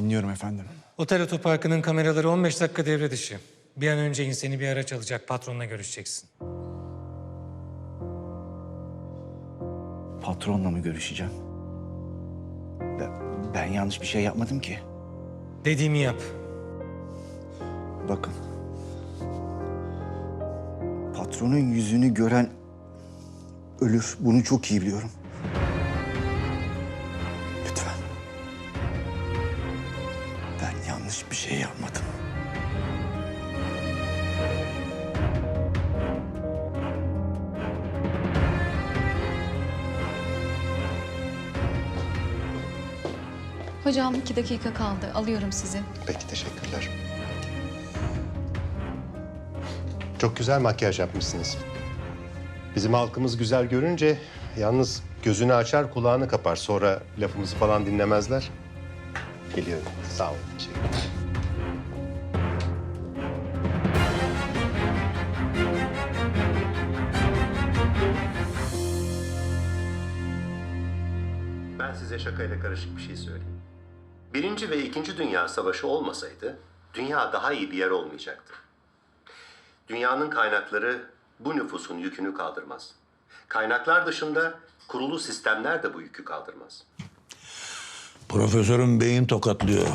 Dinliyorum efendim. Otel otoparkının kameraları 15 dakika devre dışı. Bir an önce inseni bir araç alacak, patronla görüşeceksin. Patronla mı görüşeceğim? Ben, ben yanlış bir şey yapmadım ki. Dediğimi yap. Bakın. Patronun yüzünü gören ölür. Bunu çok iyi biliyorum. Yanlış bir şey yapmadım. Hocam iki dakika kaldı. Alıyorum sizi. Peki teşekkürler. Çok güzel makyaj yapmışsınız. Bizim halkımız güzel görünce yalnız gözünü açar kulağını kapar. Sonra lafımızı falan dinlemezler. Geliyorum. Sağ olun. Teşekkürler. Ben size şakayla karışık bir şey söyleyeyim. Birinci ve İkinci Dünya Savaşı olmasaydı dünya daha iyi bir yer olmayacaktı. Dünyanın kaynakları bu nüfusun yükünü kaldırmaz. Kaynaklar dışında kurulu sistemler de bu yükü kaldırmaz. Profesörün beyin tokatlıyor.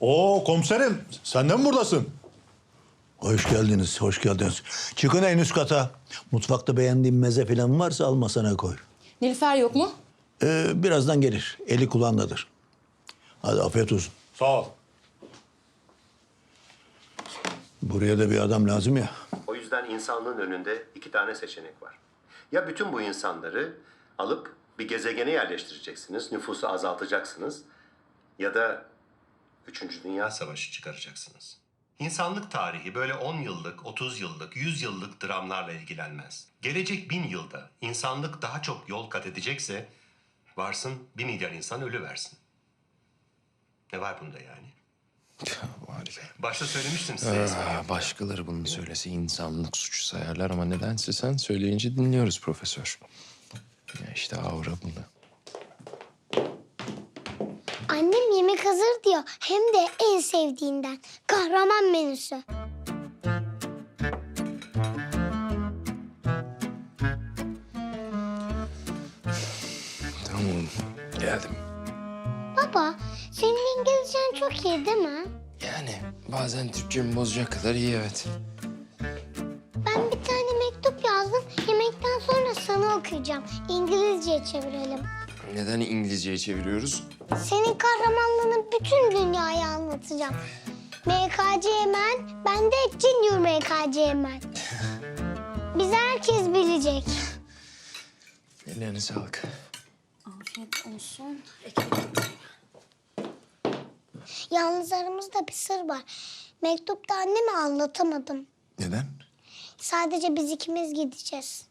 Oo komiserim sen de mi buradasın? Hoş geldiniz, hoş geldiniz. Çıkın en üst kata. Mutfakta beğendiğin meze falan varsa al masana koy. Nilüfer yok mu? Ee, birazdan gelir. Eli kulağındadır. Hadi afiyet olsun. Sağ ol. Buraya da bir adam lazım ya. O yüzden insanlığın önünde iki tane seçenek var. Ya bütün bu insanları alıp bir gezegene yerleştireceksiniz, nüfusu azaltacaksınız ya da Üçüncü Dünya Savaşı çıkaracaksınız. İnsanlık tarihi böyle 10 yıllık, 30 yıllık, 100 yıllık dramlarla ilgilenmez. Gelecek bin yılda insanlık daha çok yol kat edecekse varsın bir milyar insan ölü versin. Ne var bunda yani? Başta söylemiştim size. Aa, başkaları bunu söylese insanlık suçu sayarlar ama nedense sen söyleyince dinliyoruz profesör. Ya işte aura bunu. Annem yemek hazır diyor. Hem de en sevdiğinden. Kahraman menüsü. İyi değil mi? Yani bazen Türkçemi bozacak kadar iyi evet. Ben bir tane mektup yazdım. Yemekten sonra sana okuyacağım. İngilizce çevirelim. Neden İngilizceye çeviriyoruz? Senin kahramanlığını bütün dünyaya anlatacağım. MKC Man, ben de Junior MKC Man. Bizi herkes bilecek. Ellerine sağlık. Afiyet olsun. Yalnız aramızda bir sır var. Mektupta anneme anlatamadım. Neden? Sadece biz ikimiz gideceğiz.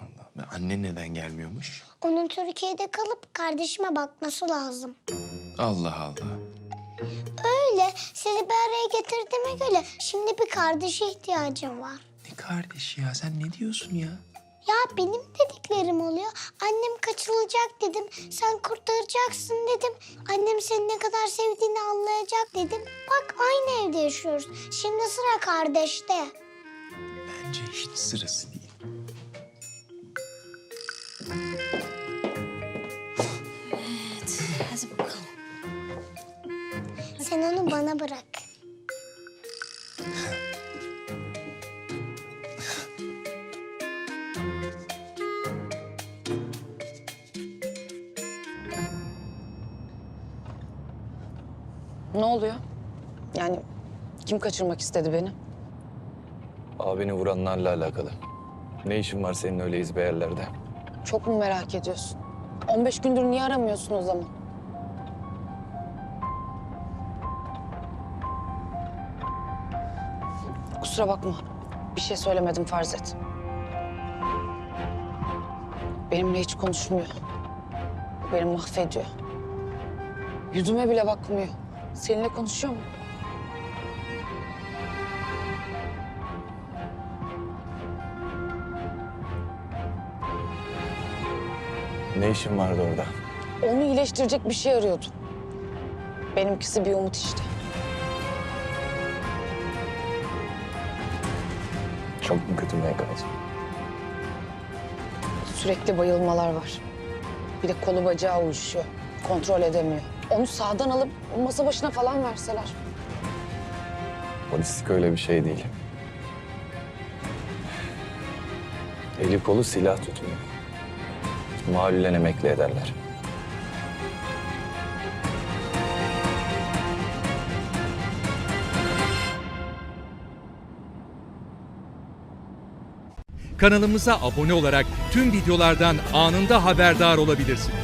Allah Allah. Annen neden gelmiyormuş? Onun Türkiye'de kalıp kardeşime bakması lazım. Allah Allah. Öyle sizi bir araya getirdiğime göre şimdi bir kardeşe ihtiyacım var. Ne kardeş ya sen ne diyorsun ya? Ya benim dediklerim oluyor. Annem kaçırılacak dedim. Sen kurtaracaksın dedim. Annem seni ne kadar sevdiğini anlayacak dedim. Bak aynı evde yaşıyoruz. Şimdi sıra kardeşte. Bence hiç sırası Ne oluyor? Yani kim kaçırmak istedi beni? Abini vuranlarla alakalı. Ne işin var senin öyle izbe yerlerde? Çok mu merak ediyorsun? 15 gündür niye aramıyorsun o zaman? Kusura bakma. Bir şey söylemedim farz et. Benimle hiç konuşmuyor. Beni mahvediyor. Yüzüme bile bakmıyor. Seninle konuşuyor mu? Ne işin vardı orada? Onu iyileştirecek bir şey arıyordum. Benimkisi bir umut işte. Çok mu kötü MKC? Sürekli bayılmalar var. Bir de kolu bacağı uyuşuyor. Kontrol edemiyor. Onu sağdan alıp masa başına falan verseler. Polislik öyle bir şey değil. Eli kolu silah tutmuyor. Mahallen emekli ederler. Kanalımıza abone olarak tüm videolardan anında haberdar olabilirsiniz.